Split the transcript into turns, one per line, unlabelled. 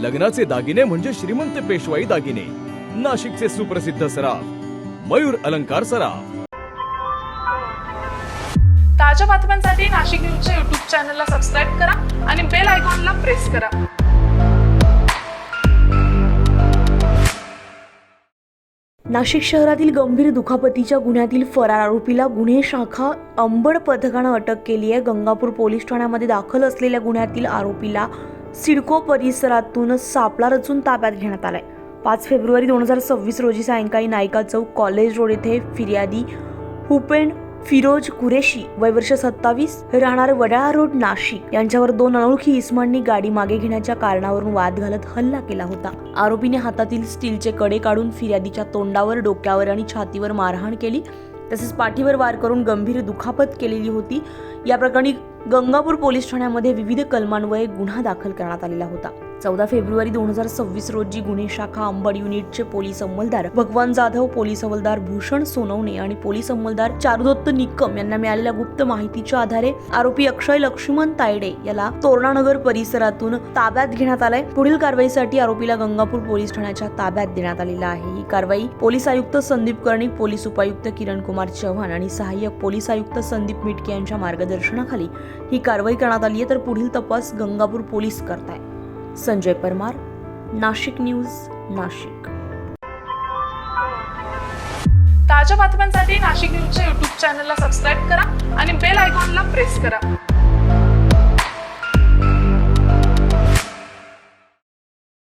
लग्नाचे दागिने म्हणजे श्रीमंत पेशवाई दागिने. नाशिकचे सुप्रसिद्ध सराफ मयूर अलंकार सराफ.
ताज्या बातम्यांसाठी नाशिक न्यूजच्या युट्यूब चॅनलला सबस्क्राईब करा आणि बेल आयकॉनला प्रेस करा.
नाशिक शहरातील गंभीर दुखापतीच्या गुन्ह्यातील फरार आरोपीला गुन्हे शाखा अंबड पथकानं अटक केली आहे गंगापूर पोलीस ठाण्यामध्ये दाखल असलेल्या गुन्ह्यातील आरोपीला सिडको परिसरातून सापळा रचून ताब्यात घेण्यात आलाय. पाच फेब्रुवारी दोन हजार सव्वीस रोजी सायंकाळी नायका चौक कॉलेज रोड येथे फिर्यादी हुपेन फिरोज कुरेशी वय वर्ष सत्तावीस राहणार वडाळा रोड नाशिक. यांच्यावर दोन अनोळखी इस्मांनी गाडी मागे घेण्याच्या कारणावरून वाद घालत हल्ला केला होता. आरोपीने हातातील स्टीलचे कडे काढून फिर्यादीच्या तोंडावर डोक्यावर आणि छातीवर मारहाण केली. तसेच पाठीवर वार करून गंभीर दुखापत केलेली होती. या प्रकरणी गंगापूर पोलीस ठाण्यामध्ये विविध कलमान्वये गुन्हा दाखल करण्यात आलेला होता. चौदा फेब्रुवारी दोन हजार सव्वीस रोजी गुन्हे शाखा अंबड युनिटचे पोलीस अंमलदार भगवान जाधव पोलीस अंमलदार भूषण सोनवणे आणि पोलीस अंमलदार चारुदत्त निकम यांना मिळालेल्या गुप्त माहितीच्या आधारे आरोपी अक्षय लक्ष्मण तायडे याला तोरणानगर परिसरातून ताब्यात घेण्यात आलाय. पुढील कारवाईसाठी आरोपीला गंगापूर पोलीस ठाण्याच्या ताब्यात देण्यात आलेला आहे. ही कारवाई पोलीस आयुक्त संदीप कर्णिक पोलीस उपायुक्त किरण कुमार चव्हाण आणि सहाय्यक पोलीस आयुक्त संदीप मिटके यांच्या मार्गदर्शनाखाली ही कारवाई करण्यात आली आहे तर पुढील तपास गंगापूर पोलीस करताय. संजय परमार नाशिक न्यूज नाशिक.
ताज्या बातम्यांसाठी नाशिक न्यूजच्या युट्यूब चॅनलला सबस्क्राईब करा आणि बेल आयकॉनला प्रेस करा.